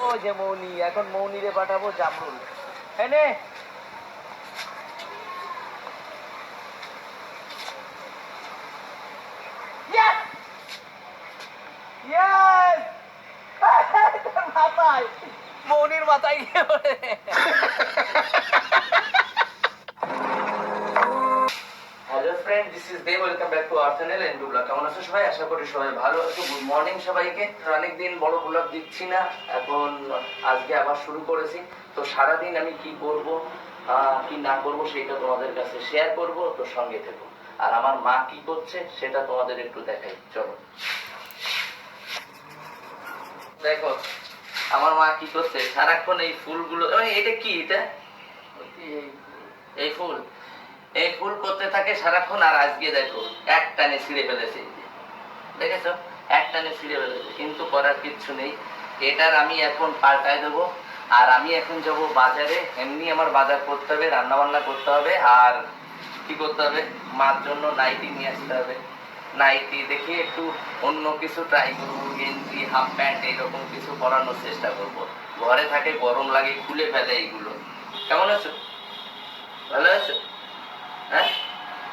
ও যে মৌনি এখন মৌনিরে পাঠাবো জামরুল। এনে মাথায়। মৌনির মাথায় গিয়ে পড়ে। Hello friend this is Dev welcome back to our channel and blog কেমন আছো সবাই? আশা করি সবাই ভালো আছো। গুড মর্নিং সবাইকে। অনেক দিন বড় ব্লগ দিচ্ছি না। এখন আজকে আবার শুরু করেছি। তো সারাদিন আমি কি করব কি না করব সেটা তোমাদের কাছে শেয়ার করব। তো সঙ্গে থেকো। আর আমার মা কি করছে সেটা তোমাদের একটু দেখাই। চলো। দেখো আমার মা কি করছে? সারাক্ষণ এই ফুলগুলো এটা কি এটা? এই ফুল। এই ফুল করতে থাকে সারাক্ষণ আর আজকে দেখো, এক টানে ছিঁড়ে ফেলেছে। দেখেছ? এক টানে ছিঁড়ে ফেলেছে, কিন্তু করার কিচ্ছু নেই। এটার আমি এখন পাল্টায় দেবো, আর আমি এখন যাব বাজারে। এমনি আমার বাজার করতে হবে রান্না বান্না করতে হবে, আর কি করতে হবে? মার জন্য নাইটি নিয়ে আসতে হবে। নাইটি দেখি একটু অন্য কিছু ট্রাই করব, গেঞ্জি হাফ প্যান্ট এরকম কিছু পরানোর চেষ্টা করব। ঘরে থাকে গরম লাগে, খুলে ফেলে এইগুলো। কেমন আছো? ভালো আছো? হ্যাঁ?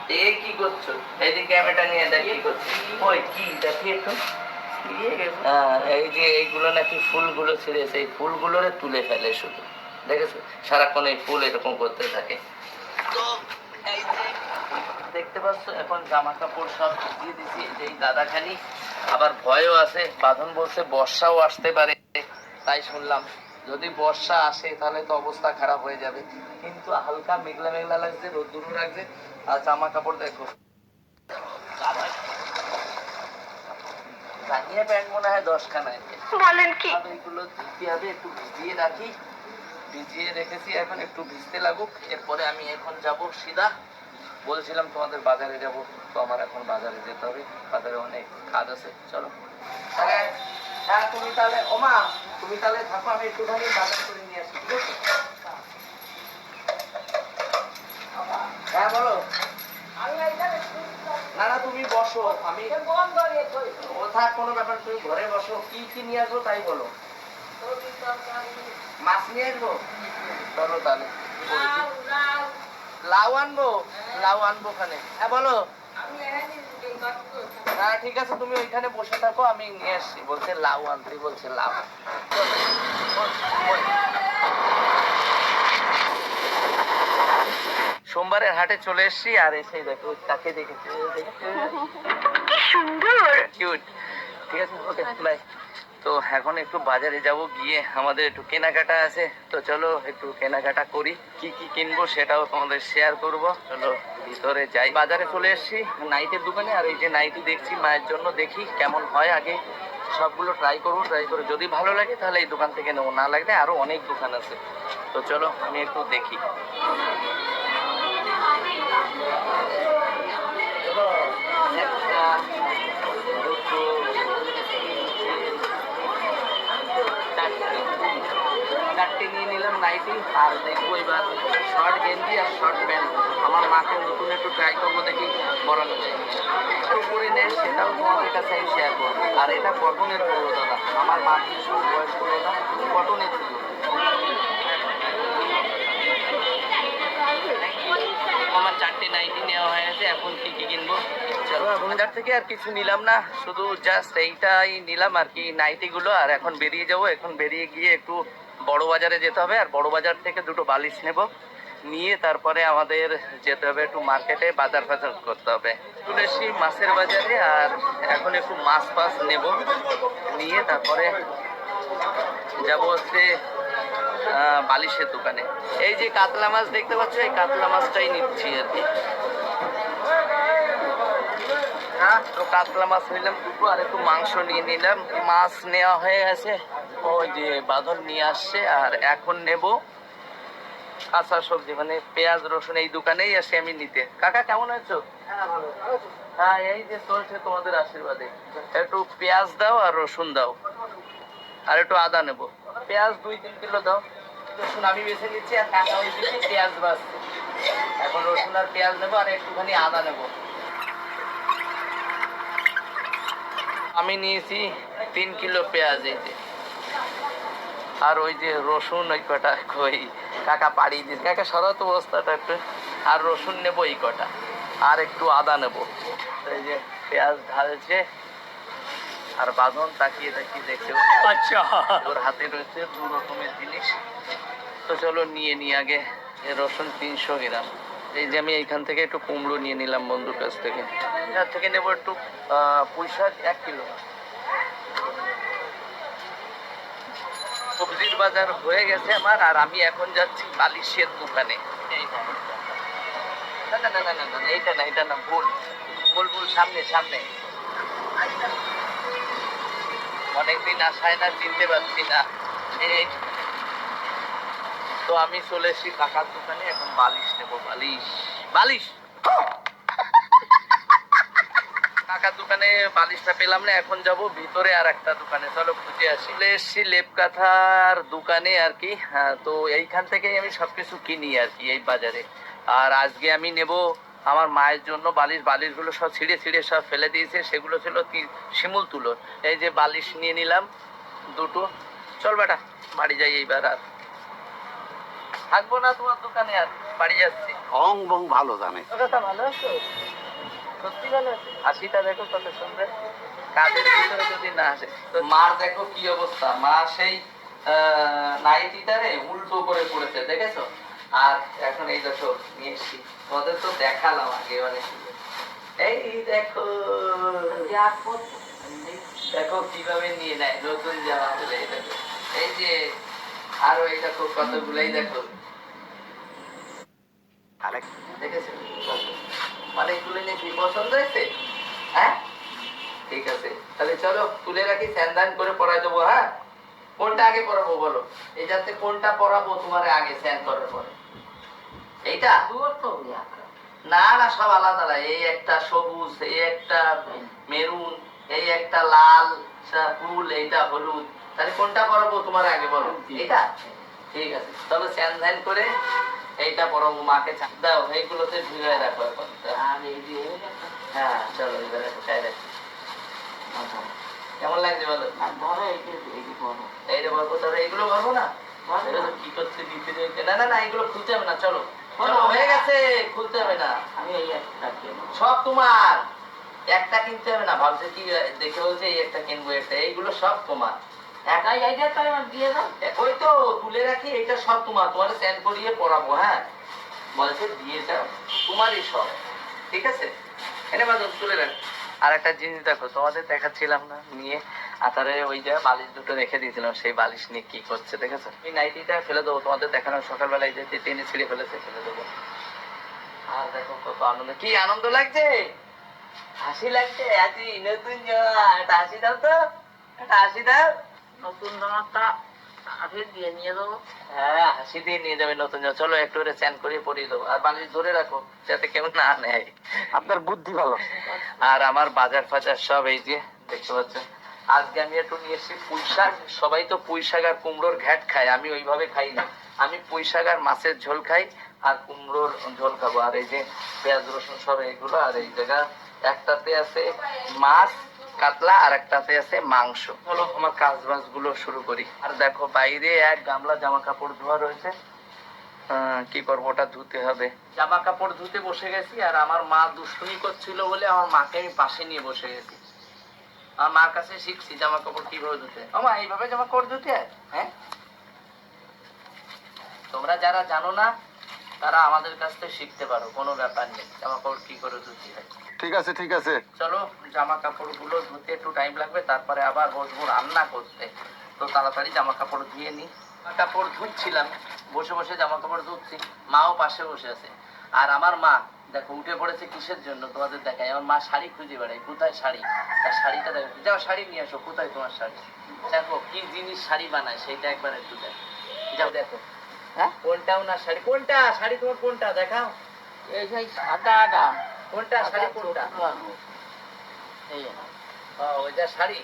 এ কি করছ? এইদিকে ক্যামেরাটা নিয়ে দেখ কি করছ। ওই কি দেখি একটু। হ্যাঁ, এই যে এইগুলো নাকি ফুলগুলো ছিঁড়েছে এই ফুলগুলোরে তুলে ফেলে শুধু। দেখেছ? সারাক্ষণ এই ফুল এরকম করতে থাকে। তো এই যে দেখতে পাচ্ছ এখন জামা কাপড় সব দিয়ে দিছি এই দাদাখানি আবার ভয়ও আছে বাঁধন বলছে বর্ষাও আসতে পারে। তাই শুনলাম। যদি বর্ষা আসে তাহলে তো অবস্থা খারাপ হয়ে যাবে। কিন্তু হালকা মেঘলা মেঘলা লাগছে রোদ্দুরও লাগছে আর জামা কাপড় দেখো। জানিয়ে প্যান্ট মনে হয় বলেন কি? এগুলো দিতে হবে একটু ভিজিয়ে রাখি। ভিজিয়ে রেখেছি এখন একটু ভিজতে লাগুক। এরপরে আমি এখন যাব সিধা। বলছিলাম তোমাদের বাজারে যাব তো আমার এখন বাজারে যেতে হবে। বাজারে অনেক কাজ আছে চলো। তাহলে হ্যাঁ তুমি তাহলে ওমা তুমি তাহলে থাকো আমি একটুখানি বাজার করে নিয়ে আসি ঠিক আছে? হ্যাঁ বলো। না না তুমি বসো আমি ও থাক কোনো ব্যাপার তুমি ঘরে বসো কি কি নিয়ে আসব তাই বলো। মাছ নিয়ে আসব? চলো তাহলে লাউ আনব লাউ আনব ওখানে। হ্যাঁ বলো। হ্যাঁ ঠিক আছে তুমি ওইখানে বসে থাকো আমি নিয়ে আসছি। বলছে লাউ আনতে বলছে লাউ। সোমবারের হাটে চলে এসছি আর এসে দেখো তাকে দেখেছি। সুন্দর। কিউট ঠিক আছে ওকে বাই তো এখন একটু বাজারে যাব, গিয়ে আমাদের একটু কেনাকাটা আছে। তো চলো একটু কেনাকাটা করি, কি কি কিনবো সেটাও তোমাদের শেয়ার করব। চলো ভিতরে যাই। বাজারে চলে এসেছি, নাইটের দোকানে, আর এই যে নাইটি দেখছি মায়ের জন্য, দেখি কেমন হয় আগে। সবগুলো ট্রাই করব ট্রাই করে যদি ভালো লাগে তাহলে এই দোকান থেকে নেব, না লাগলে আরও অনেক দোকান আছে। তো চলো আমি একটু দেখি। নাইটি আর দেখব এবার শর্ট গেঞ্জি আর শর্ট প্যান্ট আমার মাকে নতুন একটু ট্রাই করব দেখি যায় একটু করে নেয় সেটাও তোমাদের কাছে আমি শেয়ার করব। আর এটা কটনের পড়ল দাদা, আমার মা কিছু বয়স করল না কটনের ছিল আমার চারটে নাইটি নেওয়া হয়ে গেছে, এখন কি কি কিনবো? চলো বাজার থেকে আর কিছু নিলাম না, শুধু জাস্ট এইটাই নিলাম আর কি নাইটি গুলো, আর এখন বেরিয়ে যাব, এখন বেরিয়ে গিয়ে একটু বড় বাজারে যেতে হবে আর বড় বাজার থেকে দুটো বালিশ নেব। নিয়ে তারপরে আমাদের যেতে হবে একটু মার্কেটে, বাজার ফাজার করতে হবে। চলে এসেছি মাছের বাজারে আর এখন একটু মাছ ফাছ নেব। নিয়ে তারপরে যাব হচ্ছে বালিশের দোকানে। এই যে কাতলা মাছ দেখতে পাচ্ছ, এই কাতলা মাছটাই নিচ্ছি আর কি। হ্যাঁ তো কাতলা মাছ নিলাম দুটো আর একটু মাংস নিয়ে নিলাম। মাছ নেওয়া হয়ে গেছে। ওই যে বাঁধন নিয়ে আসছে আর এখন নেব কাঁচা সবজি মানে পেঁয়াজ রসুন এই দোকানেই আসি আমি নিতে। কাকা কেমন আছো? হ্যাঁ এই যে চলছে তোমাদের আশীর্বাদে। একটু পেঁয়াজ দাও আর রসুন দাও। আর একটু আদা নেব। পেঁয়াজ দুই তিন কিলো দাও। রসুন আমি বেছে নিচ্ছি আর কাঁচা ওই দিচ্ছি পেঁয়াজ বাছছি এখন রসুন আর পেঁয়াজ নেব আর একটুখানি আদা নেব। আমি নিয়েছি তিন কিলো পেঁয়াজ এই যে। আর ওই যে রসুন ওই কটা কই কাকা পাড়ি দিস কাকা সরাতো অবস্থাটা একটু। আর রসুন নেব এই কটা। আর একটু আদা নেব। এই যে পেঁয়াজ ঢালছে। আর বাঁধন তাকিয়ে তাকিয়ে দেখছে। আচ্ছা। ওর হাতে রয়েছে দু রকমের জিনিস। তো চলো নিয়ে নিই আগে এ রসুন তিনশো গ্রাম। এই যে আমি এইখান থেকে একটু কুমড়ো নিয়ে নিলাম বন্ধুর কাছ থেকে। এখান থেকে নেব একটু পুঁই শাক এক কিলো। সবজির বাজার হয়ে গেছে আমার, আর আমি এখন যাচ্ছি বালিশের দোকানে। না না না না না না এইটা না এটা না, ভুল। ভুল ভুল, সামনে সামনে। অনেকদিন আসায় না, চিনতে পারছি না। তো আমি চলে এসেছি কাকার দোকানে, এখন বালিশ নেব, বালিশ বালিশ। কাকার দোকানে বালিশটা পেলাম না এখন যাব ভিতরে আর একটা দোকানে। চলো খুঁজে আসি। চলে এসেছি লেপ দোকানে আর কি। হ্যাঁ, তো এইখান থেকেই আমি সবকিছু কিনি আর কি এই বাজারে। আর আজকে আমি নেব আমার মায়ের জন্য বালিশ। বালিশগুলো সব ছিঁড়ে ছিঁড়ে সব ফেলে দিয়েছে। সেগুলো ছিল শিমুল তুলো। এই যে বালিশ নিয়ে নিলাম দুটো। চল বেটা বাড়ি যাই এইবার আর। থাকব না তোমার দোকানে আর বাড়ি যাচ্ছি। অং বং ভালো জানে। ভালো আছো। সত্যি ভালো আছে হাসিটা দেখো কত সুন্দর। কাজের ভিতরে যদি না আসে মার দেখো কি অবস্থা। মা সেই নাইটিটারে উল্টো করে পড়েছে, দেখেছ? আর এখন এই দেখো, নিয়ে তোমাদের তো দেখালাম আগে অনেক এই দেখো। দেখো কীভাবে নিয়ে নেয়, নতুন জামা বলে এই যে, আরও এই দেখো কতগুলাই দেখো। দেখেছ? মানে তুলে নিয়ে কি পছন্দ হয়েছে? হ্যাঁ? ঠিক আছে। তাহলে চলো, তুলে রাখি স্যান্দান করে পড়াই দেবো হ্যাঁ? কোনটা আগে পড়াবো বলো? এই যাতে কোনটা পড়াবো তোমার আগে স্যান করার পরে? এইটা? না না, সব আলাদা আলাদা এই একটা সবুজ, এই একটা মেরুন, এই একটা লাল ফুল, এইটা হলুদ। তাহলে কোনটা পরাবো তোমার আগে বলো? এটা ঠিক আছে। তাহলে স্যান ধ্যান করে এইটা পরাবো মাকে দাও এইগুলোতে ঝুলিয়ে রাখো এখন। হ্যাঁ চলো এবারে চাই রাখি কেমন লাগছে বলো? এই রে বলব তাহলে এগুলো বলব না? কি করতে দিতে দিতে? না না না এগুলো খুলতে হবে না চলো। চলো হয়ে গেছে। খুলতে হবে না। সব তোমার। একটা কিনতে হবে না ভাবছে কি দেখে বলছে এই একটা কিনবো একটা এইগুলো সব তোমার। একাই আইডিয়া তাই দিয়ে দাও। ওই তো তুলে রাখি, এটা সব তোমার তোমার সেন্ড করিয়ে পড়াবো হ্যাঁ? বলছে, দিয়ে যাও তোমারই সব, ঠিক আছে? এনে বাদন, তুলে রাখ। আর একটা জিনিস দেখো, তোমাদের দেখাচ্ছিলাম না, নিয়ে আতারে ওই যে বালিশ দুটো রেখে দিয়েছিলাম, সেই বালিশ নিয়ে কি করছে দেখেছ এই নাইটিটা ফেলে দেবো, তোমাদের দেখানো সকালবেলায় যে টেনে ছিঁড়ে ফেলেছে, ফেলে দেবো। আর দেখো কত আনন্দ, কি আনন্দ লাগছে? হাসি লাগছে আজি নতুন হাসি দাও তো একটা হাসি দাও। নতুন জামাটা দিয়ে নিয়ে হ্যাঁ দিয়ে নিয়ে নতুন জামা। চলো একটু করে করিয়ে পরিয়ে দেবো। আর বালিশ ধরে রাখো, যাতে কেউ না নেয়। আপনার বুদ্ধি ভালো। আর আমার বাজার ফাজার সব এই যে, দেখতে পাচ্ছেন। আজকে আমি একটু নিয়ে এসেছি সবাই তো পুঁই শাক আর কুমড়োর ঘ্যাট খায়, আমি ওইভাবে খাই না। আমি পুঁই শাক আর মাছের ঝোল খাই, আর কুমড়োর ঝোল খাব। আর এই যে পেঁয়াজ, রসুন সব এইগুলো আর এই জায়গা একটাতে আছে মাছ কাতলা আর একটাতে আছে মাংস। চলো আমার কাজ বাজগুলো শুরু করি। আর দেখো বাইরে এক গামলা জামা কাপড় ধোয়া রয়েছে। কি করব, ওটা ধুতে হবে। জামা কাপড় ধুতে বসে গেছি আর আমার মা দুষ্টুমি করছিল বলে আমার মাকে আমি পাশে নিয়ে বসে গেছি। আমার মার কাছে শিখছি জামা কাপড় কীভাবে ধুতে। আমা এইভাবে জামা কাপড় ধুতে হ্যাঁ? তোমরা যারা জানো না তারা আমাদের কাছ থেকে শিখতে পারো কোনো ব্যাপার নেই। জামা কাপড় কি করে ধুতে হয়। ঠিক আছে ঠিক আছে। চলো জামা কাপড়গুলো ধুতে একটু টাইম লাগবে তারপরে আবার বসবো রান্না করতে। তো তাড়াতাড়ি জামা কাপড় ধুয়ে নি। কাপড় ধুচ্ছিলাম বসে বসে জামা কাপড় ধুচ্ছি। মাও পাশে বসে আছে। আর আমার মা দেখো উঠে পড়েছে কিসের জন্য তোমাদের দেখায় আমার মা শাড়ি খুঁজে বেড়ায় কোথায় শাড়ি? তার শাড়িটা দেখো। যাও শাড়ি নিয়ে আসো কোথায় তোমার শাড়ি? দেখো কি জিনিস শাড়ি বানায় সেইটা একবার একটু দেখো। যাও দেখো। হ্যাঁ? কোনটাও না শাড়ি? কোনটা? শাড়ি তোমার কোনটা? দেখাও। এই সেই সাদাটা। কোনটা শাড়ি কোনটা? এই ওইটা শাড়ি?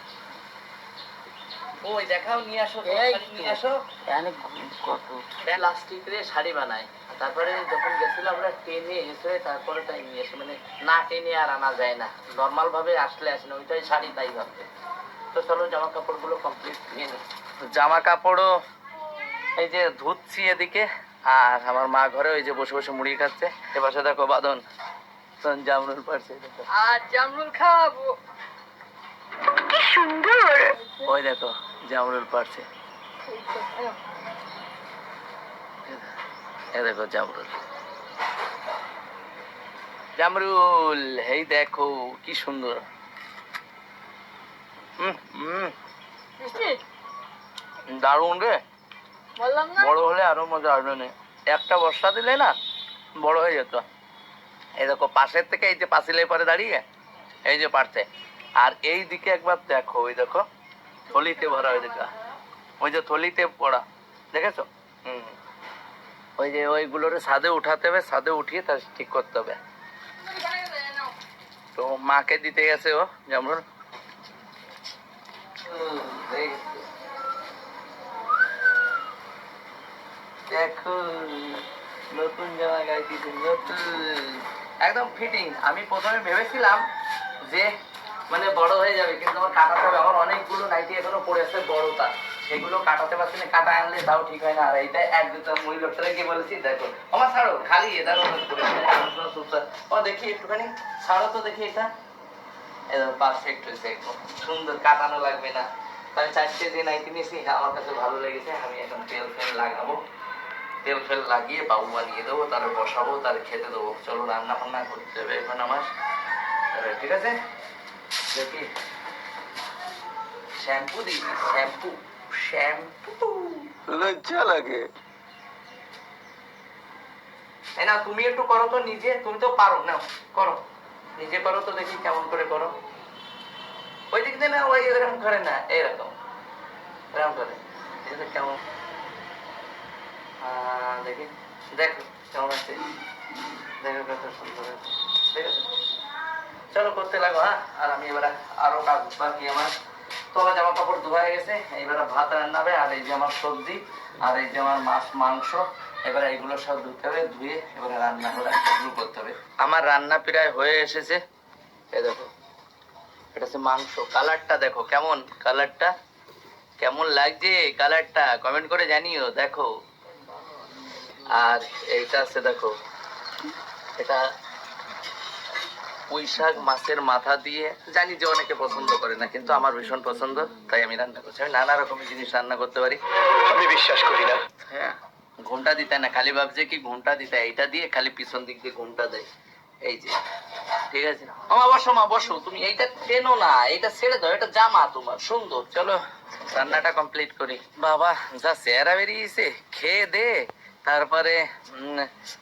ওই দেখাও নিয়ে আসো নিয়ে আসো। কত? প্লাস্টিক দিয়ে শাড়ি বানায়। তারপরে যখন গেছিলাম আমরা টেনে এসে তারপরে তাই নিয়ে এসে মানে না টেনে আর আনা যায় না। নর্মাল ভাবে আসলে আসে না ওইটাই শাড়ি তাই ভাবতে তো চলো জামা কাপড়গুলো কমপ্লিট নিয়ে জামা কাপড়ও এই যে ধুচ্ছি এদিকে আর আমার মা ঘরে ওই যে বসে বসে মুড়ি খাচ্ছে। এ পাশে দেখো বাদন জামরুল পারছে আর জামরুল খাব। কি সুন্দর। ওই দেখো জামরুল পারছে এ দেখো জামরুল। জামরুল এই দেখো কি সুন্দর। হুম হুম দারুণ রে। বড় হলে আরও মজা আসবে না। একটা বর্ষা দিলে না বড় হয়ে যেত। এই দেখো পাশের থেকে এই যে পাঁচিলের পরে দাঁড়িয়ে এই যে পারছে আর এই দিকে একবার দেখো ওই দেখো থলিতে ভরা ওই দিকে। ওই যে থলিতে পড়া দেখেছ? হুম। ওই যে ওইগুলোরে ছাদে উঠাতে হবে ছাদে উঠিয়ে তার ঠিক করতে হবে। তো মাকে দিতে গেছে ও যেমন দেখো নতুন জামা গাইতেছে নতুন একদম ফিটিং আমি প্রথমে ভেবেছিলাম যে মানে বড় হয়ে যাবে, কিন্তু আমার কাটাতে হবে। আমার অনেকগুলো নাইটি এখনও পড়ে আছে, বড় তার। সেগুলো কাটাতে পারছি না, কাটা আনলে তাও ঠিক হয় না। আর এইটা এক দুটো মুই লোকটারে গিয়ে বলেছি, দেখো। আমার ছাড়ো, খালি এটা ও দেখি একটুখানি। ছাড়ো তো দেখি এটা। একদম পারফেক্ট হয়েছে সুন্দর, কাটানো লাগবে না। আমি চারটে যে নাইটি নিয়েছি, আমার কাছে ভালো লেগেছে। আমি এখন তেল ফেল লাগাবো। তেল ফেল লাগিয়ে বাবু বানিয়ে দেবো তার বসাবো তার খেতে দেবো। চলো রান্না ফান্না করতে হবে এখন আমার। ঠিক আছে? দেখি। শ্যাম্পু দিই শ্যাম্পু শ্যাম্পু। লজ্জা লাগে। এই না তুমি একটু করো তো নিজে তুমি তো পারো না করো। নিজে করো তো দেখি কেমন করে করো। ওই দিক দিয়ে না ওই এরকম করে না এরকম এরকম করে কেমন দেখি। দেখো, কেমন আছে? দেখো কত সুন্দর আছে। ঠিক আছে? চলো, করতে লাগো হ্যাঁ? আর আমি এবার আরও কাজ বাকি আমার। তোলা জামা কাপড় ধোয়া হয়ে গেছে, এবার ভাত রান্না হবে, আর এই যে আমার সবজি, আর এই যে আমার মাছ, মাংস, এবার এইগুলো সব ধুতে হবে, ধুয়ে এবারে রান্না করা শুরু করতে হবে। আমার রান্না প্রায় হয়ে এসেছে। এই দেখো, এটা হচ্ছে মাংস। কালারটা দেখো, কেমন? কালারটা? কেমন লাগছে কালারটা? কমেন্ট করে জানিও, দেখো। আর এইটা আছে দেখো। এটা পুঁই শাক মাছের মাথা দিয়ে জানি যে অনেকে পছন্দ করে না কিন্তু আমার ভীষণ পছন্দ তাই আমি রান্না করছি। আমি নানা রকমের জিনিস রান্না করতে পারি। আমি বিশ্বাস করি না। হ্যাঁ ঘুমটা দিতে না খালি ভাবছে কি ঘুমটা দিতে এইটা দিয়ে খালি পিছন দিক দিয়ে ঘুমটা দেয়। এই যে ঠিক আছে আমা বসো মা বসো তুমি এইটা টেনো না এইটা ছেড়ে দাও এটা জামা তোমার সুন্দর। চলো রান্নাটা কমপ্লিট করি। বাবা যা চেহারা বেরিয়েছে খেয়ে দে। তারপরে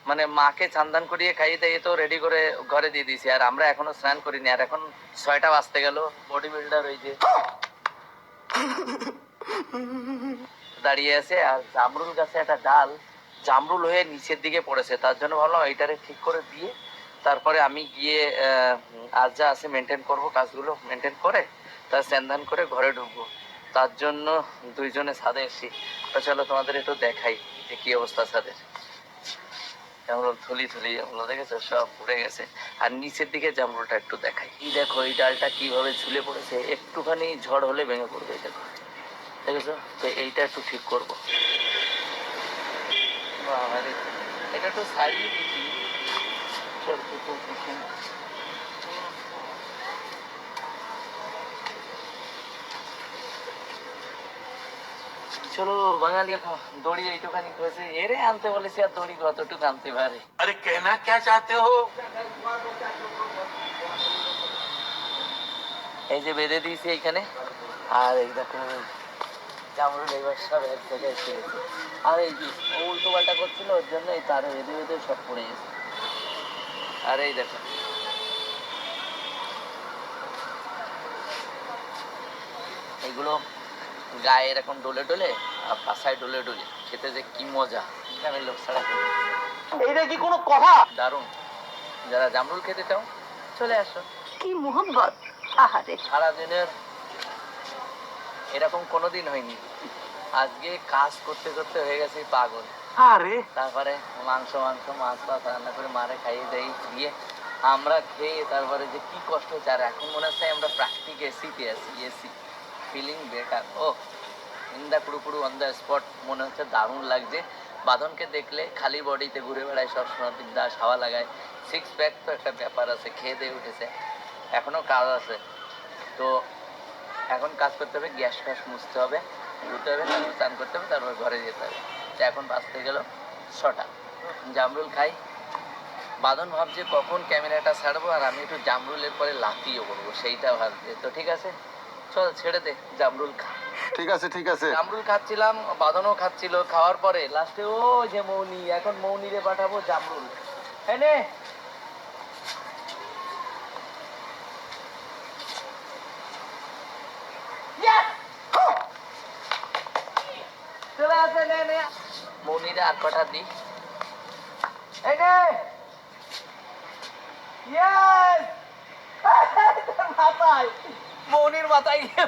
মানে মাকে চান্দান করিয়ে খাইয়ে দিয়ে তো রেডি করে ঘরে দিয়ে দিয়েছি। আর আমরা এখনও স্নান করিনি। আর এখন ছয়টা বাজতে গেল। বডি বিল্ডার ওই যে দাঁড়িয়ে আছে। আর জামরুল গাছে একটা ডাল জামরুল হয়ে নিচের দিকে পড়েছে। তার জন্য ভাবলাম এইটারে ঠিক করে দিয়ে তারপরে আমি গিয়ে আজ যা আছে মেনটেন করব, কাজগুলো মেনটেন করে তার স্যান্ধান করে ঘরে ঢুকবো। তার জন্য দুইজনে ছাদে এসি তো চলো তোমাদের একটু দেখাই যে কি অবস্থা ছাদের। জামরুল থলি থলি জামরুল দেখেছ? সব পড়ে গেছে। আর নিচের দিকে জামরুলটা একটু দেখাই। এই দেখো, এই ডালটা কীভাবে ঝুলে পড়েছে। একটুখানি ঝড় হলে ভেঙে পড়বে এই দেখো। দেখেছ? তো এইটা একটু ঠিক করব। এটা সারিয়ে দিচ্ছি চল, বাঙালি দড়ি এইটুখানি হয়েছে এরে আনতে বলেছি আর দড়ি কতটুকু আনতে পারে। আরে কেনা কে চাতে হো? এই যে বেঁধে দিয়েছি এইখানে। আর এই দেখো জামরুল এবার সব এক জায়গায় ছেড়েছে আর এই উল্টো পাল্টা করছিল ওর জন্য এই তারে বেঁধে বেঁধে সব পড়ে গেছে। আর এই দেখো। এগুলো গায়ে এরকম ডলে ডলে আর পাশায় ডলে ডলে। খেতে যে কি মজা গ্রামের লোক ছাড়া এইটা কি কোনো কথা? দারুণ। যারা জামরুল খেতে চাও চলে আসো। কি মোহব্বত আহারে। সারাদিনের এরকম কোনোদিন হয়নি। আজকে কাজ করতে করতে হয়ে গেছে পাগল। আরে। তারপরে মাংস মাংস মাছ ফাছ রান্না করে মারে খাইয়ে দেই দিয়ে আমরা খেয়ে তারপরে যে কি কষ্ট হচ্ছে আর এখন মনে হচ্ছে আমরা প্রাকৃতিক এসিতে আছি AC feeling better O Inda কুড়ুকুড়ু on the spot মনে হচ্ছে দারুণ লাগছে। বাঁধনকে দেখলে খালি বডিতে ঘুরে বেড়ায় সবসময় বিন্দাস হাওয়া লাগায়। সিক্স প্যাক তো একটা ব্যাপার আছে, খেয়ে দিয়ে উঠেছে। এখনও কাজ আছে। তো এখন কাজ করতে হবে, গ্যাস ফ্যাস মুছতে হবে ধুতে হবে, তারপর স্নান করতে হবে, তারপর ঘরে যেতে হবে। তো এখন বাঁচতে গেল ছটা। জামরুল খাই। বাদন ভাবছে কখন ক্যামেরাটা ছাড়বো, আর আমি একটু জামরুলের পরে লাফিয়ে করব সেইটা ভাবছে। তো ঠিক আছে? চল ছেড়ে দে জামরুল খা। ঠিক আছে ঠিক আছে। জামরুল খাচ্ছিলাম বাদনও খাচ্ছিল খাওয়ার পরে লাস্টে ও যে মৌনি এখন মৌনিরে পাঠাবো জামরুল। এনে Yes! চলে আসে নে নে। মৌনিরে আর কটা দি। এনে ইয়েস মাথায়। মৌনির মাথায় গিয়ে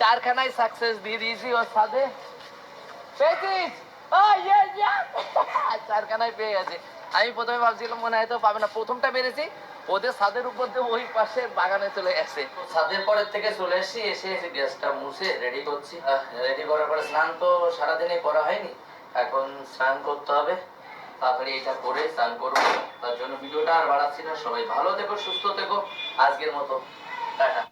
চারখানায় সাকসেস দিয়ে দিয়েছি ওর সাথে। পেয়েছিস? ইয়ে ইয়ে। চারখানায় পেয়ে গেছে। আমি প্রথমে ভাবছিলাম মনে হয় তো পাবে না। প্রথমটা বেড়েছি ওদের ছাদের উপর দিয়ে ওই পাশে বাগানে চলে গেছে। ছাদের পরের থেকে চলে এসেছি, এসে এসে গ্যাসটা মুছে রেডি করছি। রেডি করার পরে স্নান তো সারাদিনে করা হয়নি। এখন স্নান করতে হবে। তাড়াতাড়ি এটা করে স্নান করব। তার জন্য ভিডিওটা আর বাড়াচ্ছি না। সবাই ভালো থেকো, সুস্থ থেকো। আজকের মতো। টাটা।